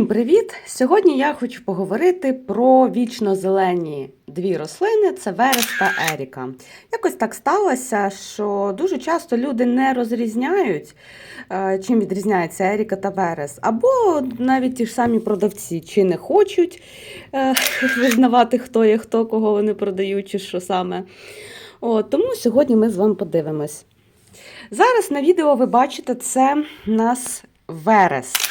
Всім привіт! Сьогодні я хочу поговорити про вічно зелені дві рослини це Верес та Еріка. Якось так сталося, що дуже часто люди не розрізняють, е, чим відрізняється Еріка та Верес, або навіть ті ж самі продавці чи не хочуть е, визнавати, хто є хто, кого вони продають, чи що саме. От, тому сьогодні ми з вами подивимось. Зараз на відео ви бачите, це у нас Верес.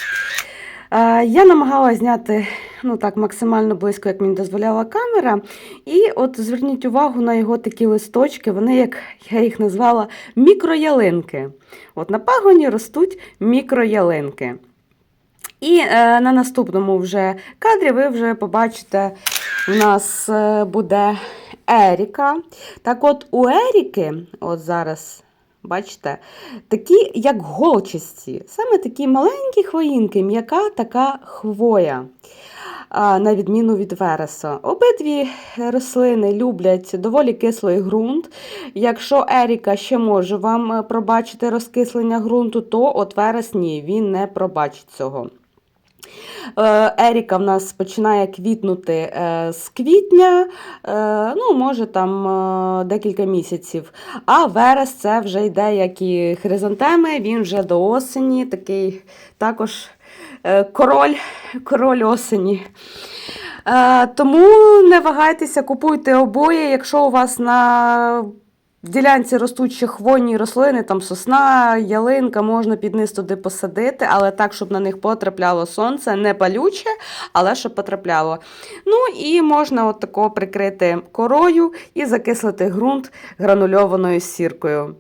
Я намагалася зняти ну так, максимально близько, як мені дозволяла камера. І от зверніть увагу на його такі листочки, вони, як я їх назвала, мікроялинки. От на пагоні ростуть мікроялинки. І е, на наступному вже кадрі ви вже побачите, у нас е, буде Еріка. Так от у Еріки, от зараз. Бачите, такі, як голчасті, саме такі маленькі хвоїнки, м'яка така хвоя, на відміну від вереса. Обидві рослини люблять доволі кислий ґрунт. Якщо Еріка ще може вам е, пробачити розкислення ґрунту, то от верес ні, він не пробачить цього. Е, Еріка в нас починає квітнути е, з квітня, е, ну, може там декілька місяців. А верес це вже йде, як і хризантеми, він вже до осені, такий також король, король осені. Тому не вагайтеся, купуйте обоє, якщо у вас на в ділянці ростуть ще хвойні рослини, там сосна, ялинка, можна під низ туди посадити, але так, щоб на них потрапляло сонце, не палюче, але щоб потрапляло. Ну і можна от тако прикрити корою і закислити ґрунт гранульованою сіркою.